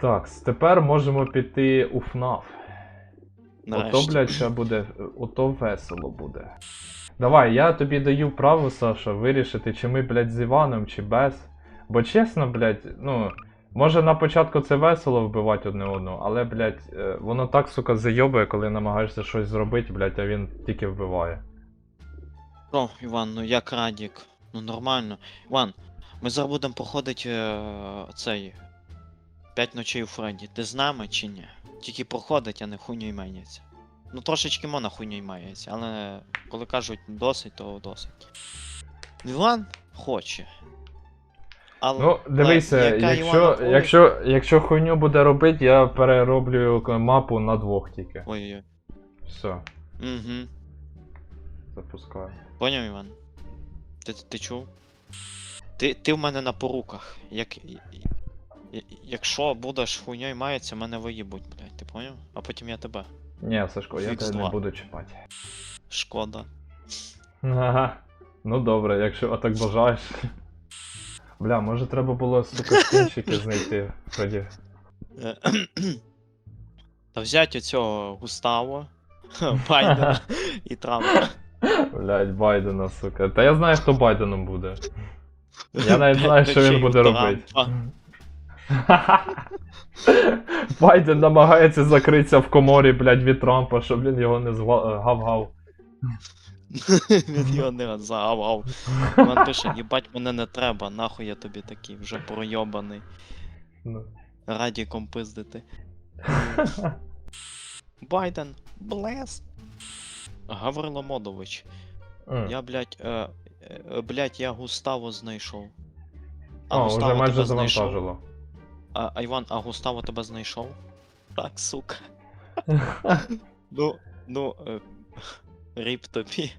Так, тепер можемо піти у ФНАФ. Ото, блядь, ще буде. Ото весело буде. Давай, я тобі даю право, Саша, вирішити, чи ми, блядь, з Іваном, чи без. Бо чесно, блядь, ну. Може на початку це весело вбивати одне одного, але, блядь, е, воно так, сука, зайобує, коли намагаєшся щось зробити, блядь, а він тільки вбиває. О, Іван, ну як Радік? Ну нормально. Іван, ми зараз будемо проходити е, цей. П'ять ночей у Фредді. Ти з нами чи ні? Тільки проходить, а не хуйню мається. Ну трошечки можна хуйню мається, але коли кажуть досить, то досить. Іван хоче. Але Ну, дивися, яка якщо, Івана якщо, якщо хуйню буде робити, я перероблю мапу на двох тільки. Ой-ой. Все, Угу. запускаю. Поняв, Іван? Ти, ти чув? Ти, ти в мене на поруках. Як, якщо будеш хуйньою мається, мене виїбуть, блядь, ти поняв? А потім я тебе. Ні, Сашко, я тебе не буду чіпати. Шкода. Ага. Ну добре, якщо так бажаєш. Бля, може треба було, сука, скінчики знайти тоді. Та взять оцього Густаво, Байдена і Трампа. Блядь, Байдена, сука. Та я знаю, хто Байденом буде. Я навіть знаю, що він буде робити. Байден намагається закритися в коморі, блядь, від Трампа, щоб він його не зва- гав-гав. Він його не загавав. Він пише, їбать мене не треба, нахуй я тобі такий, вже пройобаний. Ну. Радіком пиздити. Байден, блес. Гаврило Модович. Я, блядь, е, е, блядь, я Густаво знайшов. О, Густаво вже майже завантажило. А, а Іван, а Густаво тебе знайшов? Так, сука. Ну, ну, е, ріп тобі.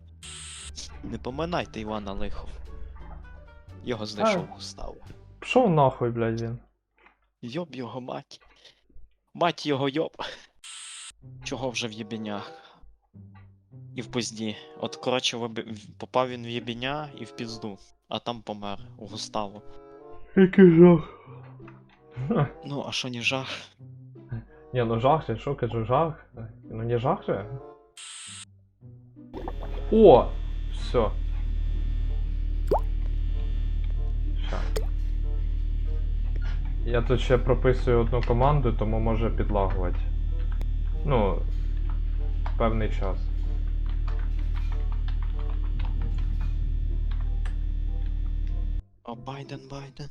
Не поминайте Івана лихо. Його знайшов А. Густаво. Пішов нахуй, блядь, він. Йоб його мать. Мать його йоб. Чого вже в єбінях? І в пизді. От коротше, в в- попав він в єбіня і в пізду, а там помер у Густаво. Який жах. Ну, а що не жах? Ні, ну жах же, що кажу, жах? Ну не жах же? О! Все. Ща. Я тут ще прописую одну команду, тому може підлагувати. Ну, певний час. О Байден, Байден.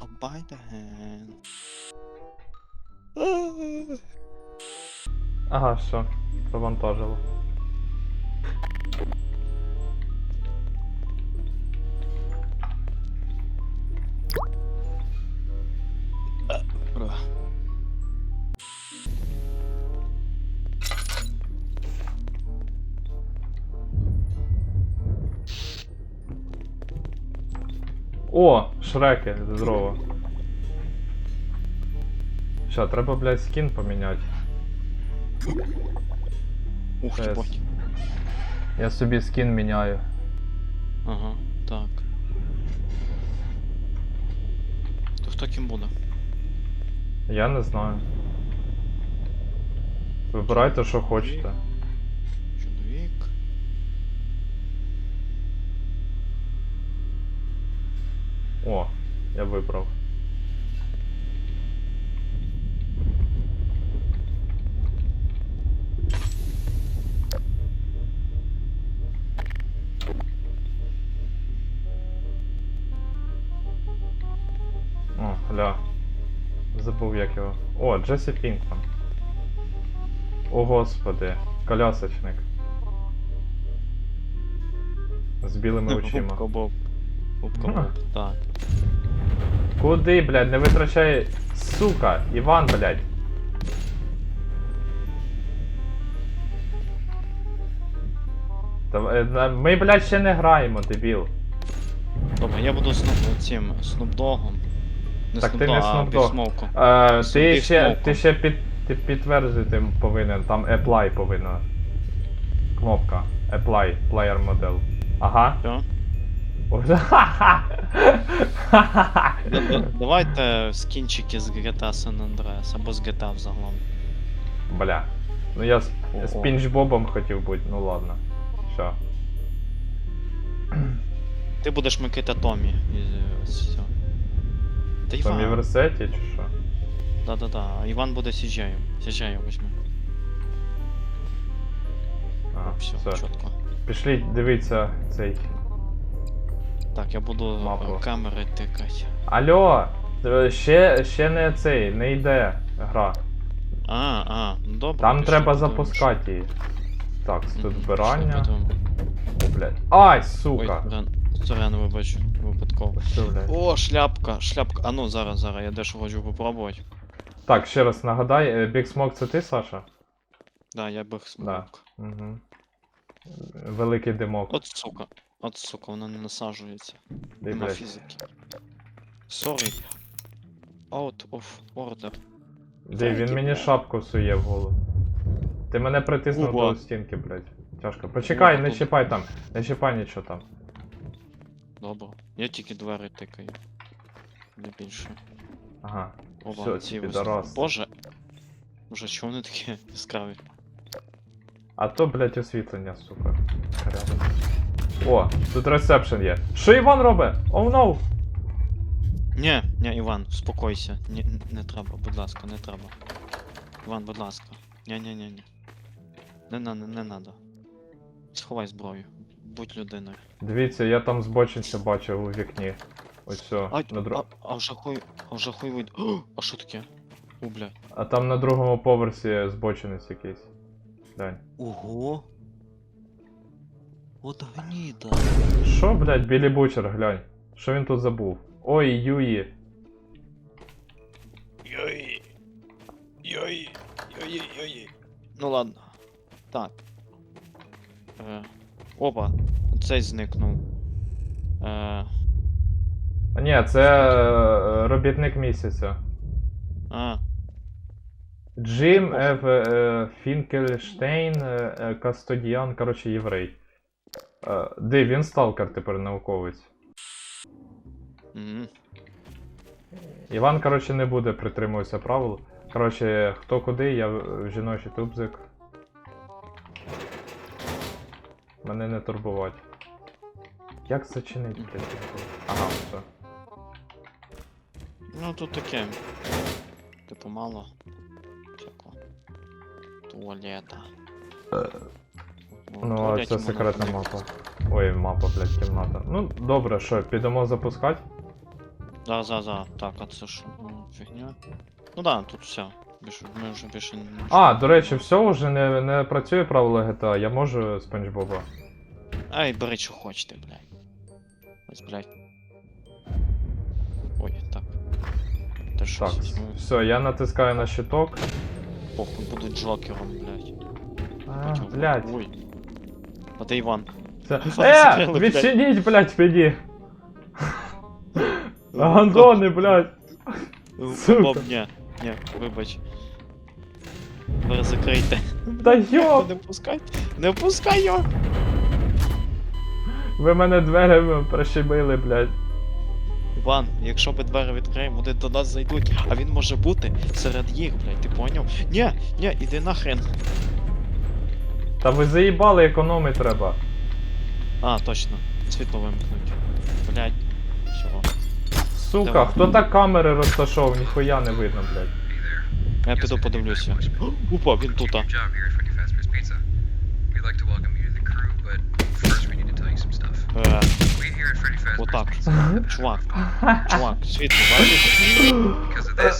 О Байден. Ага, все. Завантажило. О, шреки, здорово. Ща, треба, блядь, скін поміняти. Ух, Щас. ебать. Я собі скін міняю. Ага, так. То хто ким буде? Я не знаю. Вибирайте, що хочете. О, я вибрав. О, гля. Забув як його. О, Джесі Пінкман. О господи, колясочник. З білими очима. Так. Куди, блядь, не витрачай. Сука, Іван, блядь. Та, е, Ми, блядь, ще не граємо, дебіл. Добре, я буду цим снупдогом. Не Так ти не Dogg. Е, ти ще, ти ще під, ти підтвердити повинен, там apply повинна. Кнопка. Apply, player model. Ага. Що? Да- да- Давайте скінчики з GTA San Andreas або з GTA взагалом. Бля. Ну я з, Ого. з Пінч Бобом хотів бути, ну ладно. Все. Ти будеш Микита Томі. І, е, ось все. Та Там Іван. Версеті чи що? Да-да-да. а Іван буде сіджею. Сіджею візьми. Ага, Все, все. чітко. Пішліть, дивіться цей. Так, я буду Мапу. е, камери тикати. Алло! е, Ще, ще не цей, не йде гра. А, а, ну добре. Там треба запускати її. Так, тут збирання. О, блядь. Ай, сука! Сорян, вибач, випадково. Що, блядь? О, шляпка, шляпка. А ну зараз, зараз, я дещо хочу попробувати. Так, ще раз нагадай, е, Big Smoke це ти, Саша? Да, я бих смог. Угу. Великий димок. От сука. От сука, воно не насаджується. Нема блядь. фізики. Sorry. Out of order. Дай, він мені шапку сує в голову. Ти мене притиснув Ого. до стінки, блядь. Тяжко. Почекай, не тут. чіпай там. Не чіпай нічого там. Добре. Я тільки двері тикаю. Не більше. Ага. Оба, Всё, ці підарас. Боже. Боже, чого вони такі яскраві? А то, блядь, освітлення, сука. О, тут ресепшн є. Що Іван робить? Оу oh, no! Ні, ні, Іван, успокойся. Ні, не треба, будь ласка, не треба. Іван, будь ласка. Ні, ні, ні, ні. Не, не, не, не надо. Сховай зброю. Будь людиною. Дивіться, я там збочинця бачив у вікні. Ось все. А, на дру... а, а вже хуй, а вже хуй вийде. А що таке? О, бля. а там на другому поверсі збочинець якийсь. Глянь. Ого. От гніда. Що, блядь, Білі Бучер, глянь. Що він тут забув? Ой, Юї. Йой. Йой. Йой, йой. Ну ладно. Так. Е, опа, цей зникнув. Е, А ні, це е, робітник місяця. а, Джим Ф. е, Фінкельштейн, е, е, Кастодіан, коротше, єврей. Е, Де він сталкер тепер науковець. угу. Іван, коротше, не буде притримуватися правил. Коротше, хто куди, я в жіночий тубзик. Мене не турбувати. Як зачинити, блядь? Ага, все. Ну тут таке. Типу мало. Всякого. Туалета. Ну, а це секретна мапа. Ой, мапа, блядь, кімната. Ну, добре, що, підемо запускати? Да, да, да. Так, а це ж ну, фігня. Ну да, тут все. Більше, ми вже більше не А, до речі, все, вже не, не працює правило GTA, я можу Спанч Боба. Ай, бери, що хочете, блядь. Ось, блядь. Ой, так. Та Так, щось візьму. все, я натискаю на щиток. Похуй, буду джокером, блядь. А, Потім- блядь. Ой. А де Іван? Іван, Е, відчиніть, блядь, мені. Гандони, блядь. Сука. Боб, ні, ні, вибач. Ви закрийте. Та йо, Не пускайте. Не пускай його! ви мене дверями прищемили, блядь. Іван, якщо ми двері відкриємо, вони до нас зайдуть, а він може бути серед їх, блядь, ти поняв? Ні, ні, іди нахрен. Та ви заїбали, економи треба. А, точно. Світло вимкнуть. Блядь. Всього. Сука, Давай. хто так камери розташовував, ніхуя не видно, блядь. Я піду подивлюся. Опа, він тут. Your job here at Freddy Fazbear's Pizza. We'd like to welcome you to the crew, but first we need to tell you some stuff. Е, We here at Freddy Fazbear's Отак. Pizza Чувак. Чувак, світло, бачиш? because of this,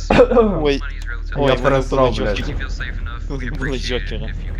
Ой. money is relatively Ой, Я пересрав, були блядь. You feel safe enough, we були appreciate it джокери. if you could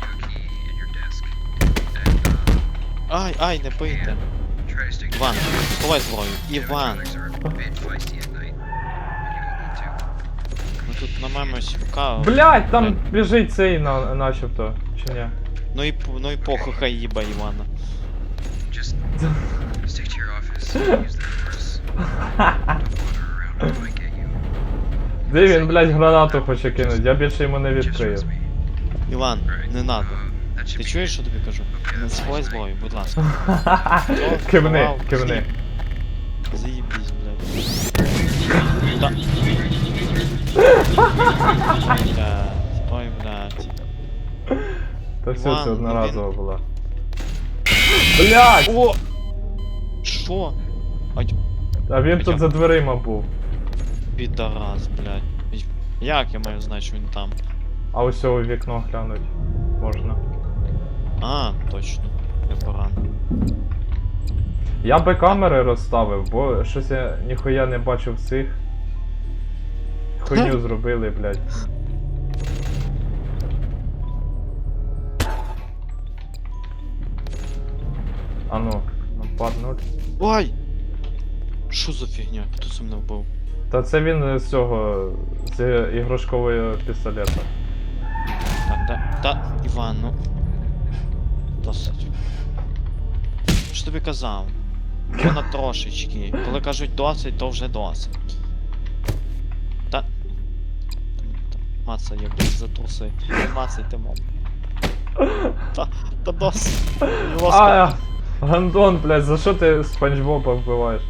Ай, ай, не бийте. Іван, сховай зброю. Іван, ми тут намемось в каву. Блять, там біжить цей на, начебто. Чи ні? Ну і, ну і похуй хай їба Івана. Де він, блять, гранату хоче кинути, я більше йому не відкрию. Іван, не надо. Ти чуєш, що тобі кажу? Не сховай зброю, будь ласка. Кивни, кивни. Заебись, блядь. Блядь, ой, блядь. Та все, це одноразово було. Блять! О! Що? А він тут за дверима був. підарас, блядь. Як я маю знати, що він там? А ось у вікно глянуть. Можна. А, точно. Я баран. Я би камери розставив, бо щось я ніхуя не бачив цих. Хуйню зробили, блядь. А ну, нападнуть. Ой! Що за фігня? Хто це мене вбив? Та це він з цього. з іграшкового пістолета. Так, да. Та, Іван, ну. Досить. Що тобі казав? Вона трошечки. Коли кажуть досить, то вже досить. Та. Мацай, я блядь, за труси. Мацайте, мам. Та, та досить. А, Гандон, блядь, за що ти Спанч Боба вбиваєш?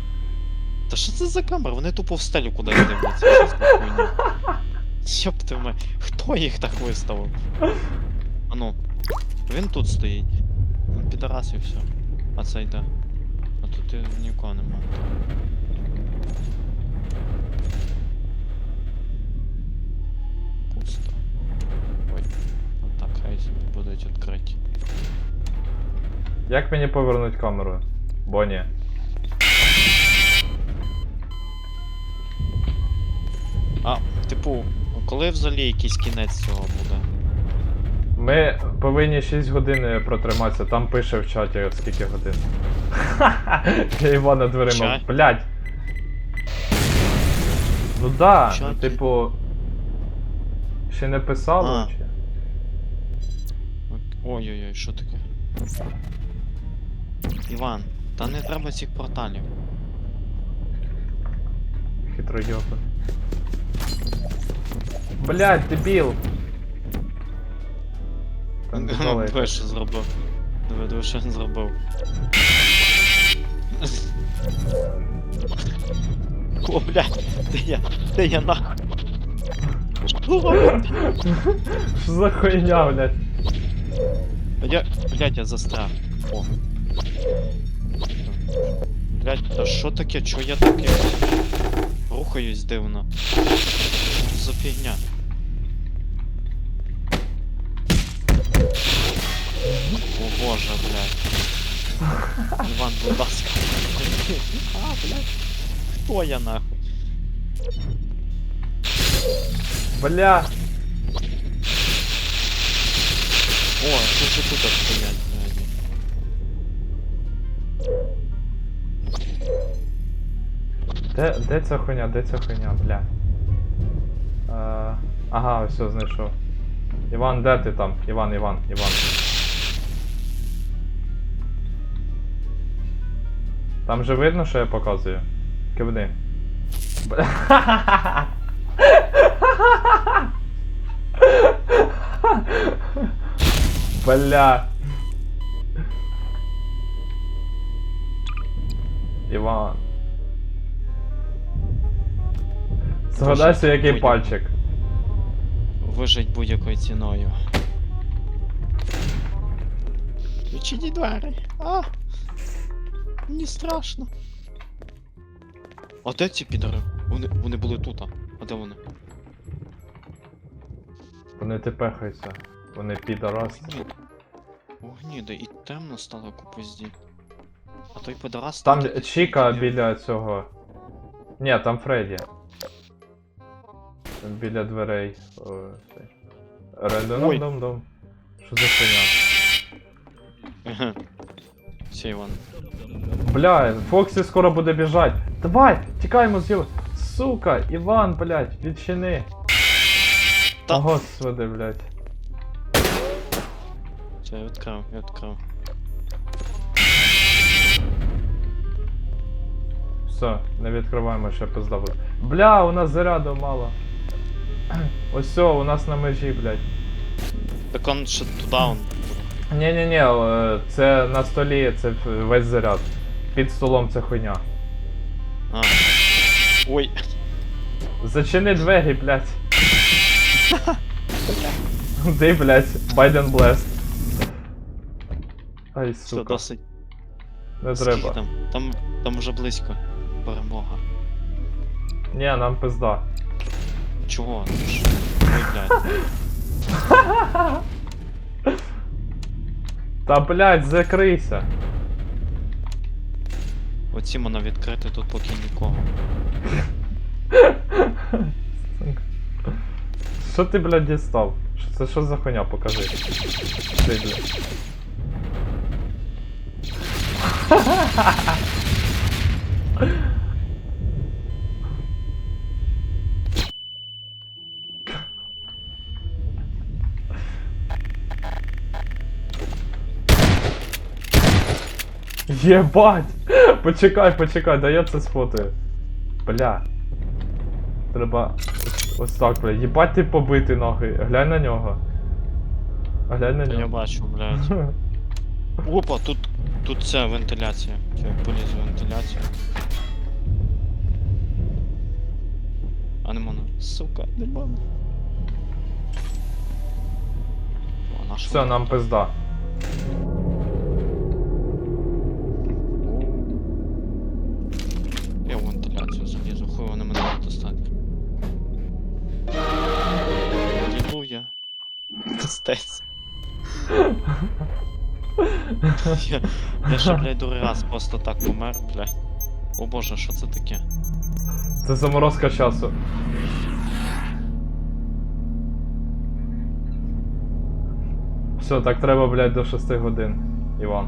Та що це за камера? Вони тупо в стелю кудись дивляться. Що за хуйня? Йоп ти мене. Хто їх так виставив? А ну. Він тут стоїть. Він підарас і все. А це йде. А тут і нікого нема. Пусто. Ой. Отак, хай будуть відкриті. Як мені повернути камеру? Бонні. А, типу, коли взагалі якийсь кінець цього буде? Ми повинні 6 годин протриматися, там пише в чаті скільки годин. Я Івана дверима. Блять. Ну да, ну типу. Ще не писало чи? Ой-ой-ой, що таке? Іван, та не треба цих порталів. Хитро йобан. Блять, дебіл! Далеко. Диви, що зробив. Диви, диви, що він зробив. О, блядь, де я? Де я нахуй? О, Що за хуйня, блять? Я, блядь, я застряг. О. Блядь, та що таке? Чо я таке? Рухаюсь дивно. Що за фігня? О боже, блядь. Іван, будь ласка. А, блядь. Хто я нахуй? Бля! О, що ж тут стоять, блядь. Де, де ця хуйня, де ця хуйня, бля? Е, ага, все, знайшов. Іван, де ти там? Іван, Іван, Іван. Там же видно, що я показую? Кивни. Бля. Іван. Згадайся, який будь- пальчик. Вижить будь-якою ціною. Відчиніть двері. А! Мені страшно. А де ці підари? Вони, вони були тут, а? А де вони? Вони тепехаються. Вони підарасти. Ні. О, гніде, і темно стало купизді. А той підарас... Там такий Чіка сидів. біля цього. Ні, там Фредді. Там Біля дверей. Ой. Редоном дом дом. Що за хуйня? Еге. Все, Іван. Бля, Фоксі скоро буде біжать. Давай, тікаємо з його. Сука, Іван, блядь, відчини. Та- господи, блядь. Все, я відкрив, я відкрив. Все, не відкриваємо, ще пизда буде. Бля, у нас заряду мало. Ось все, у нас на межі, блядь. Так он ще туди он. Ні-ні-ні, е, це на столі, це весь заряд. Під столом це хуйня. А. Ой, Зачини двері, блядь. Ти, блядь, Байден Блест. Ай, сука, досить. не Скільки треба. там? Там, там вже близько. Перемога. Ні, нам пизда. Чого? Ой, блядь. Та, блядь, закрийся. Оці можна відкрити тут поки нікого. Що ти, блядь, дістав? Що- Це що за хуйня, покажи. Ти, блядь. Єбать! Почекай, почекай, да я це сфотою. Бля. Треба. ось- так, бля. Єбать ти побитий ноги. Глянь на нього. Глянь на я нього. бачу, блядь. Опа, тут, тут ця вентиляція. Все, я поліз в вентиляцію. А не можна. Сука, не можна. О, наш Все, нам пизда. Я, я ще, блядь, другий раз просто так помер, блядь. О боже, що це таке? Це заморозка часу. Все, так треба, блядь, до 6 годин, Іван.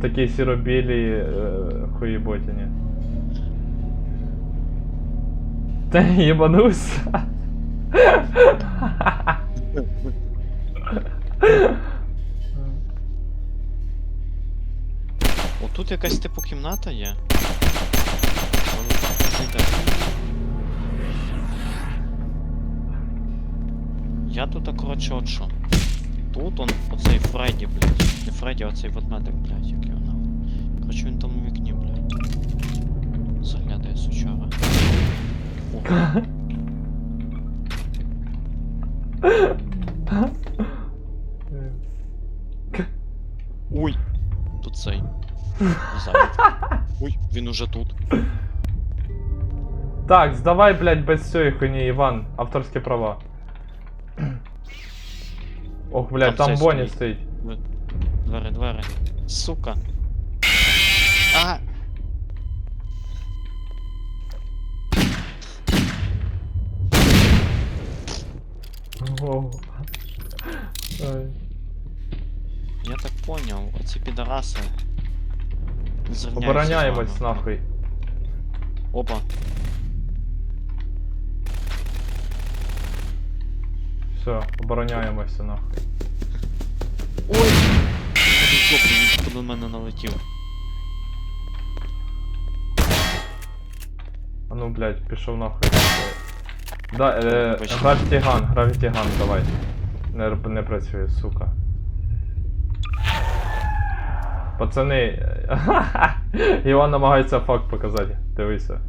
Такі сіробілі е, хуєботіні. Та їбануся. Тут якась типу кімната є. Я тут, коротше, от що. Тут он, оцей Фредді, блядь. Не Фредді, а оцей ведмедик, блядь, як його нахуй. Коротше, він там у вікні, блядь. Заглядає сучара. О, Ой, він уже тут. Так, здавай, блядь, без цієї хуйні, Іван, авторські права. Ох, блядь, Там там, цей Бонні стоїть. Двері, двері. Сука. А! Ой. Я так поняв, оці підараси. Зрівняються з Обороняємось вами. нахуй. Опа. Все, обороняємося нахуй. Ой! Жопу, він до мене налетів. А ну, блядь, пішов нахуй. Да, е, Вибачте. гравітіган, гравітіган, давай. Не, не працює, сука. Пацани, Іван намагається факт показати. Дивися.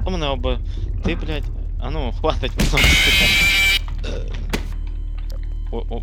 Хто мене оби... Ти, блядь... А ну, хватить мене. О, о.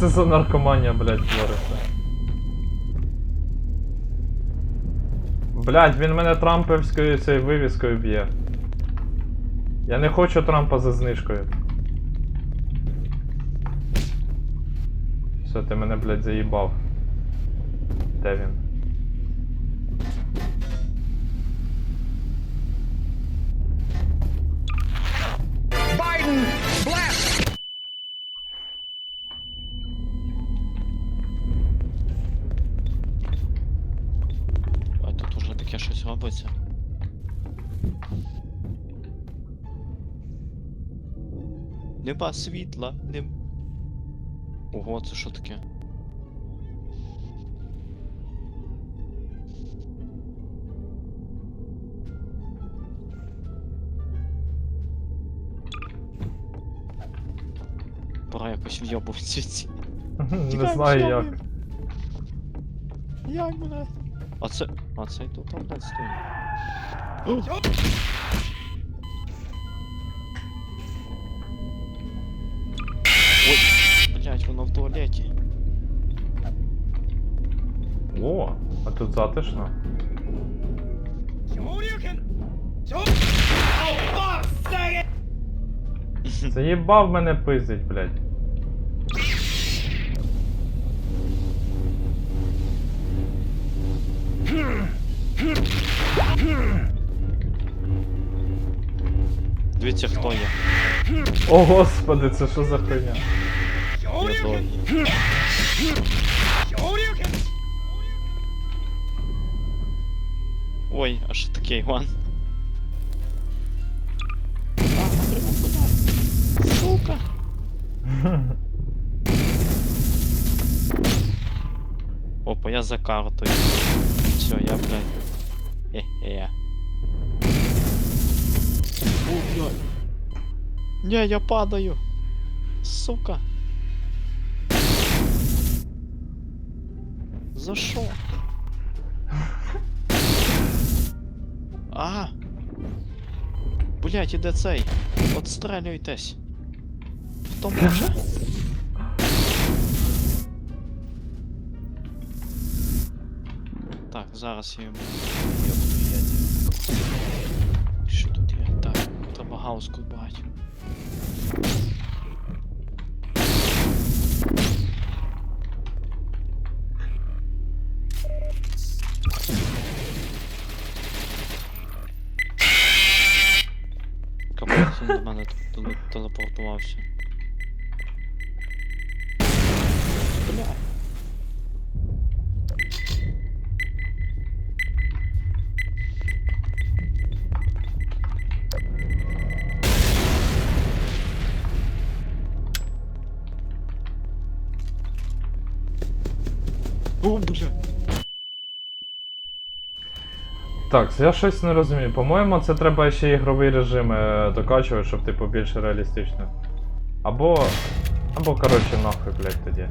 це за наркоманія, блядь, твориться? Блядь, він мене трампівською цією вивіскою б'є. Я не хочу Трампа за знижкою. Все, ти мене, блядь, заїбав. Де він? А тут уже таке щось робиться. Нема світла, нем. Ого, це що таке? Пора якось вйобувати. Не знаю як. Як мене? А це. А цей тут там блядь, стоїть. О! Ой, блять, воно в туалеті. О, а тут затишно. Заїбав мене пиздить, блядь. Дивіться, хто є. О господи, це що за хуйня? Я довгий. Ой, а що таке, Іван? Сука! Опа, я за картою. Все, я, блядь. Хе-хе. Не, я падаю. Сука. За що? А. Блять, іде цей. Отстрелюйтесь. Хто може? Так, зараз я йому. Гауску брати. Капець, він до мене телепортувався. О, бля. Так, я щось не розумію. По-моєму, це треба ще ігровий режим е, докачувати, щоб типу більш реалістично. Або. Або, коротше, нахуй, блядь, тоді.